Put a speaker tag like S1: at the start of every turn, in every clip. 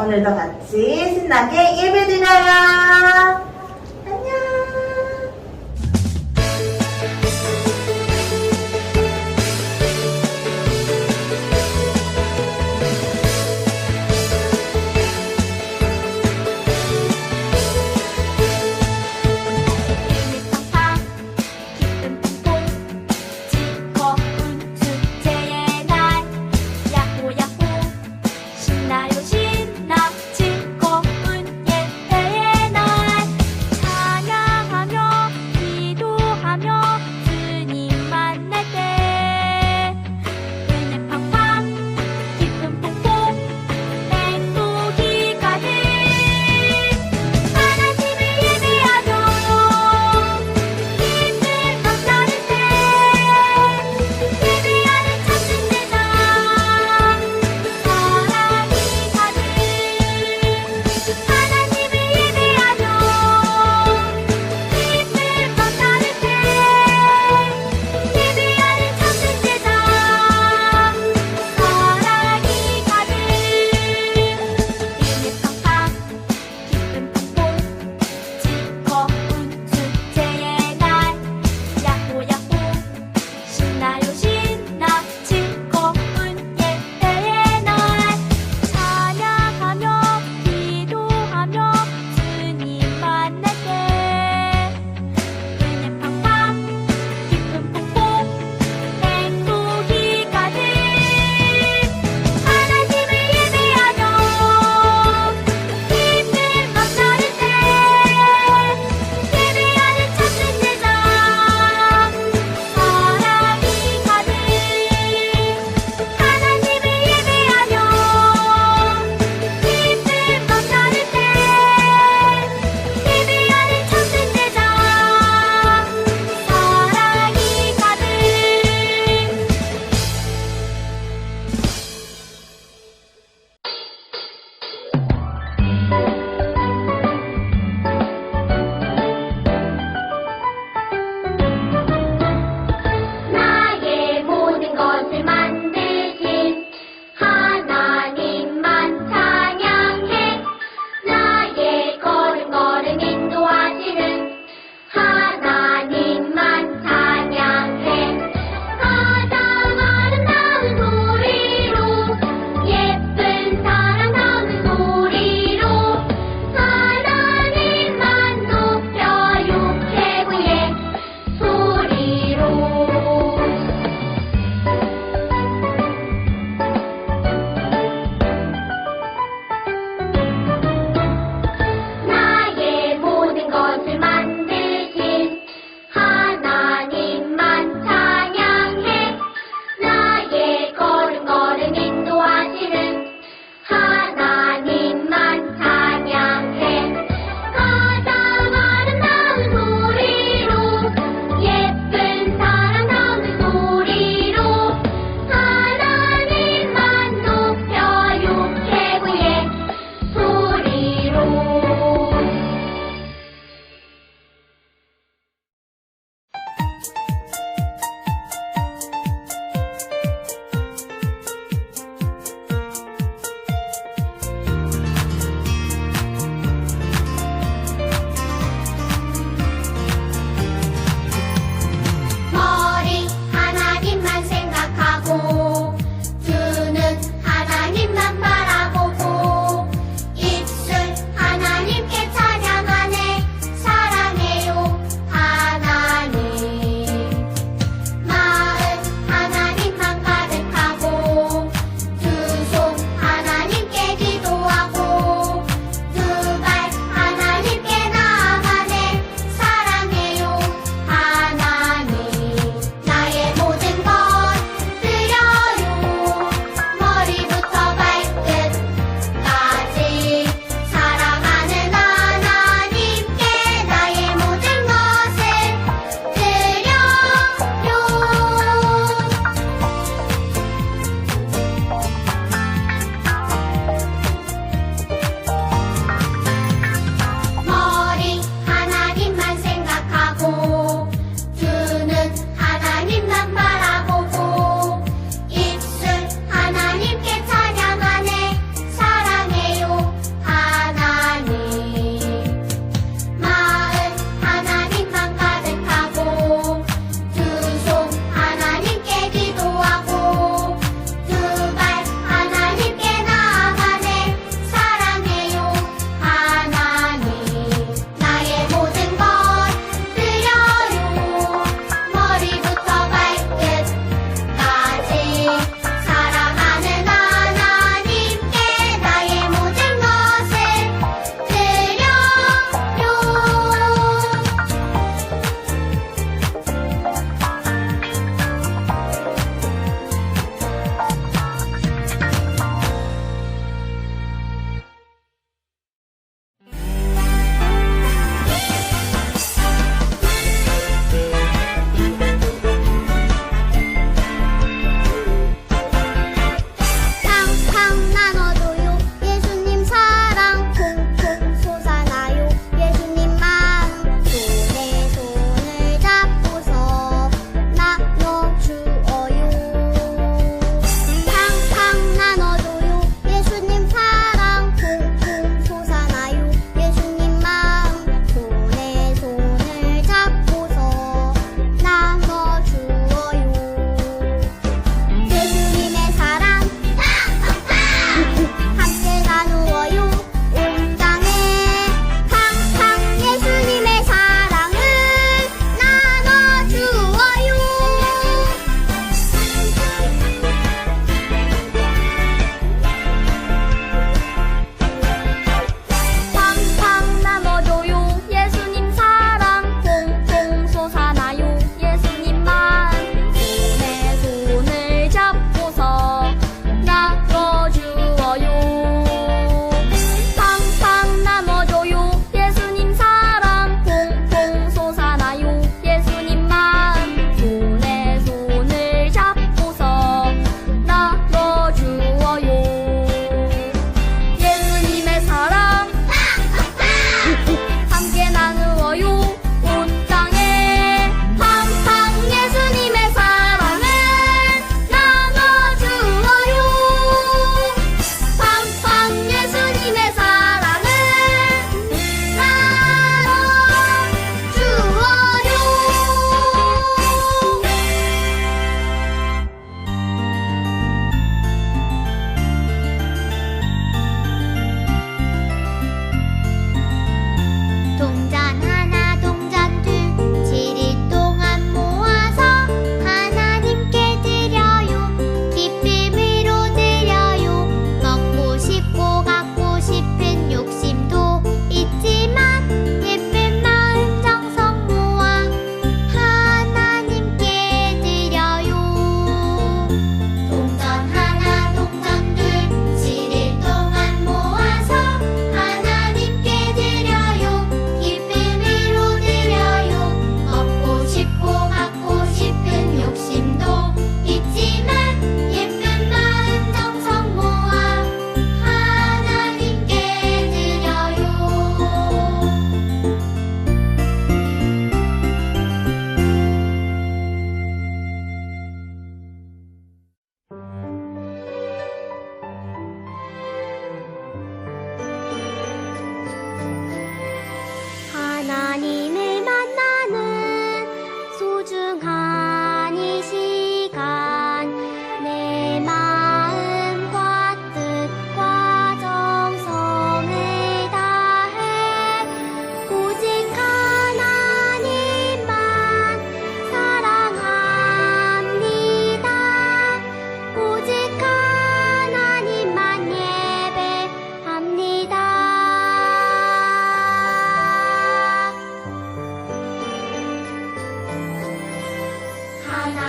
S1: 오늘도 같이 신나게 예배 드려요.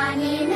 S2: জানি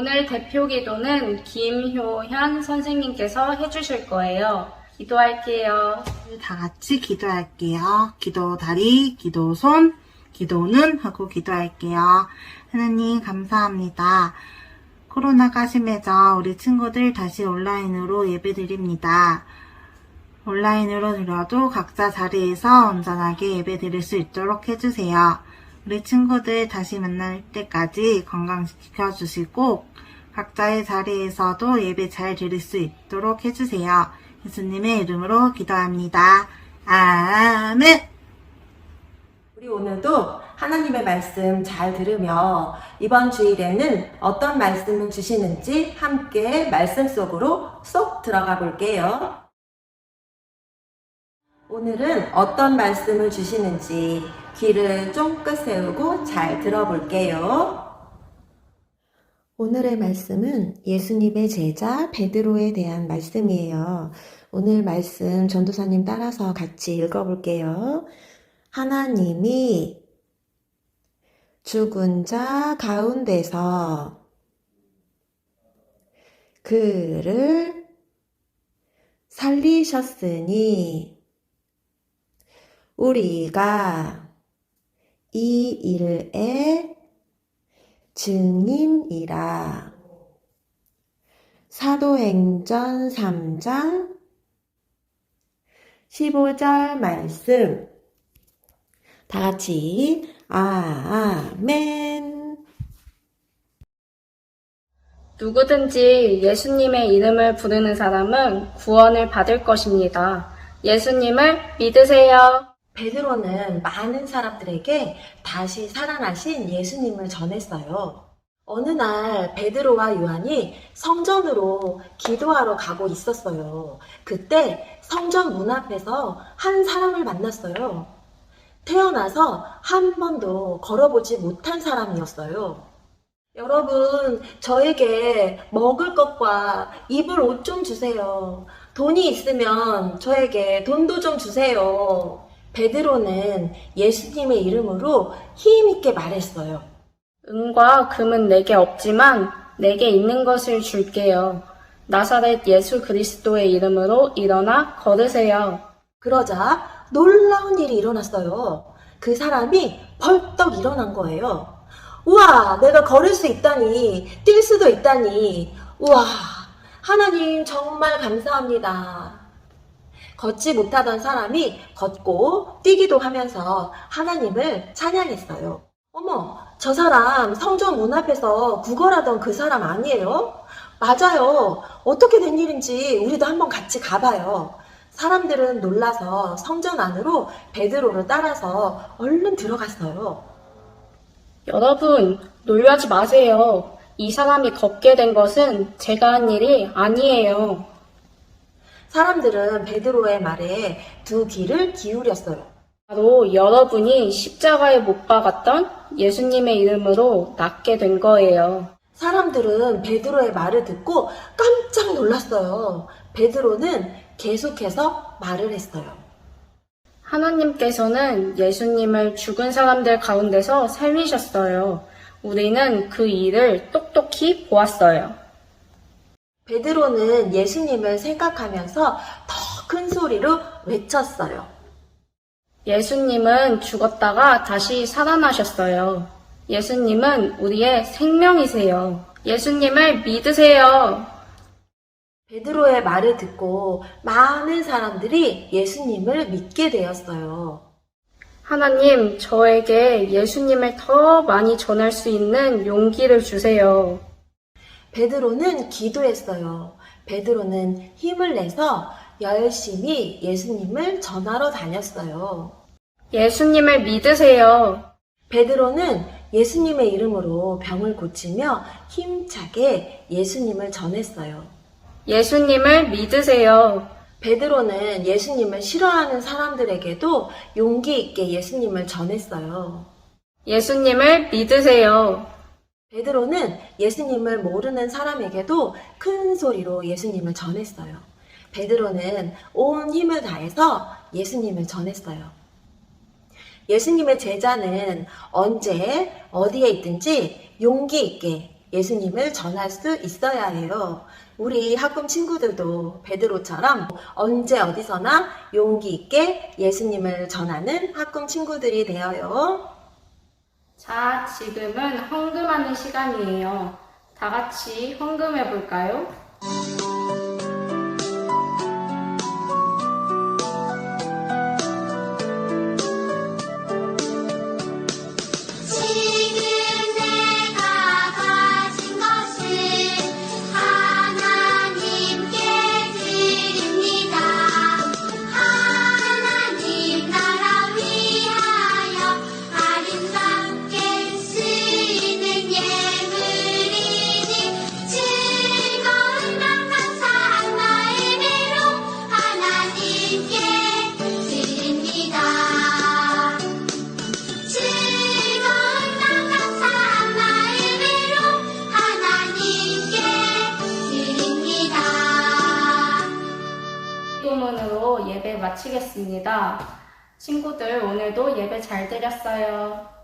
S2: 오늘
S3: 대표 기도는 김효현 선생님께서 해주실 거예요. 기도할게요.
S4: 다 같이 기도할게요. 기도 다리, 기도 손, 기도 눈 하고 기도할게요. 하나님 감사합니다. 코로나가 심해져 우리 친구들 다시 온라인으로 예배 드립니다. 온라인으로 드려도 각자 자리에서 온전하게 예배 드릴 수 있도록 해주세요. 우리 친구들 다시 만날 때까지 건강 지켜주시고 각자의 자리에서도 예배 잘 드릴 수 있도록 해주세요. 예수님의 이름으로 기도합니다. 아멘.
S5: 우리 오늘도 하나님의 말씀 잘 들으며 이번 주일에는 어떤 말씀을 주시는지 함께 말씀 속으로 쏙 들어가 볼게요. 오늘은 어떤 말씀을 주시는지 귀를 쫑긋 세우고 잘 들어볼게요.
S6: 오늘의 말씀은 예수님의 제자 베드로에 대한 말씀이에요. 오늘 말씀 전도사님 따라서 같이 읽어볼게요. 하나님이 죽은 자 가운데서 그를 살리셨으니 우리가 이 일에 증인이라. 사도행전 3장 15절 말씀. 다 같이, 아멘.
S3: 누구든지 예수님의 이름을 부르는 사람은 구원을 받을 것입니다. 예수님을 믿으세요.
S5: 베드로는 많은 사람들에게 다시 살아나신 예수님을 전했어요. 어느 날 베드로와 요한이 성전으로 기도하러 가고 있었어요. 그때 성전 문 앞에서 한 사람을 만났어요. 태어나서 한 번도 걸어보지 못한 사람이었어요. 여러분, 저에게 먹을 것과 입을 옷 좀 주세요. 돈이 있으면 저에게 돈도 좀 주세요. 베드로는 예수님의 이름으로 힘 있게 말했어요.
S3: 은과 금은 내게 없지만 내게 있는 것을 줄게요. 나사렛 예수 그리스도의 이름으로 일어나 걸으세요.
S5: 그러자 놀라운 일이 일어났어요. 그 사람이 벌떡 일어난 거예요. 우와, 내가 걸을 수 있다니, 뛸 수도 있다니, 우와, 하나님 정말 감사합니다. 걷지 못하던 사람이 걷고 뛰기도 하면서 하나님을 찬양했어요. 어머, 저 사람 성전 문 앞에서 구걸하던 그 사람 아니에요? 맞아요. 어떻게 된 일인지 우리도 한번 같이 가봐요. 사람들은 놀라서 성전 안으로 베드로를 따라서 얼른 들어갔어요.
S3: 여러분, 놀라지 마세요. 이 사람이 걷게 된 것은 제가 한 일이 아니에요.
S5: 사람들은 베드로의 말에 두 귀를 기울였어요.
S3: 바로 여러분이 십자가에 못 박았던 예수님의 이름으로 낫게 된 거예요.
S5: 사람들은 베드로의 말을 듣고 깜짝 놀랐어요. 베드로는 계속해서 말을 했어요.
S3: 하나님께서는 예수님을 죽은 사람들 가운데서 살리셨어요. 우리는 그 일을 똑똑히 보았어요.
S5: 베드로는 예수님을 생각하면서 더 큰 소리로 외쳤어요.
S3: 예수님은 죽었다가 다시 살아나셨어요. 예수님은 우리의 생명이세요. 예수님을 믿으세요.
S5: 베드로의 말을 듣고 많은 사람들이 예수님을 믿게 되었어요.
S3: 하나님, 저에게 예수님을 더 많이 전할 수 있는 용기를 주세요.
S5: 베드로는 기도했어요. 베드로는 힘을 내서 열심히 예수님을 전하러 다녔어요.
S3: 예수님을 믿으세요.
S5: 베드로는 예수님의 이름으로 병을 고치며 힘차게 예수님을 전했어요.
S3: 예수님을 믿으세요.
S5: 베드로는 예수님을 싫어하는 사람들에게도 용기 있게 예수님을 전했어요.
S3: 예수님을 믿으세요.
S5: 베드로는 예수님을 모르는 사람에게도 큰 소리로 예수님을 전했어요. 베드로는 온 힘을 다해서 예수님을 전했어요. 예수님의 제자는 언제 어디에 있든지 용기 있게 예수님을 전할 수 있어야 해요. 우리 학금 친구들도 베드로처럼 언제 어디서나 용기 있게 예수님을 전하는 학금 친구들이 되어요.
S3: 자, 지금은 헌금하는 시간이에요. 다 같이 헌금해 볼까요? 기도문으로 예배 마치겠습니다. 친구들, 오늘도 예배 잘 드렸어요.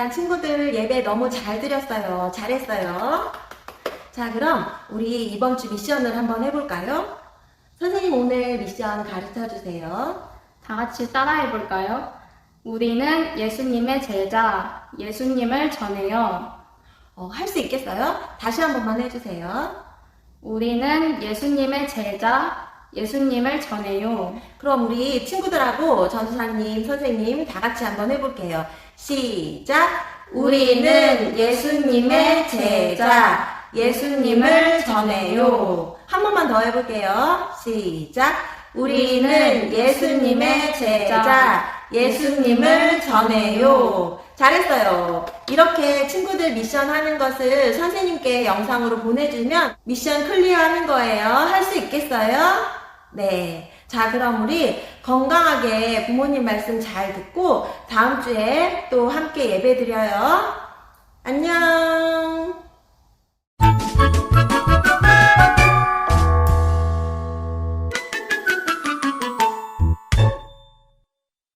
S5: 자, 친구들 예배 너무 잘 드렸어요. 잘했어요. 자, 그럼 우리 이번 주 미션을 한번 해볼까요? 선생님 오늘 미션 가르쳐 주세요.
S3: 다 같이 따라해 볼까요? 우리는 예수님의 제자, 예수님을 전해요.
S5: 어, 할 수 있겠어요? 다시 한 번만 해주세요.
S3: 우리는 예수님의 제자, 예수님을 전해요.
S5: 그럼 우리 친구들하고 전도사님, 선생님 다 같이 한번 해볼게요. 시작! 우리는 예수님의 제자, 예수님을 전해요. 한 번만 더 해볼게요. 시작! 우리는 예수님의 제자, 예수님을 전해요. 잘했어요. 이렇게 친구들 미션 하는 것을 선생님께 영상으로 보내주면 미션 클리어 하는 거예요. 할 수 있겠어요? 네. 자, 그럼 우리 건강하게 부모님 말씀 잘 듣고 다음 주에 또 함께 예배 드려요. 안녕.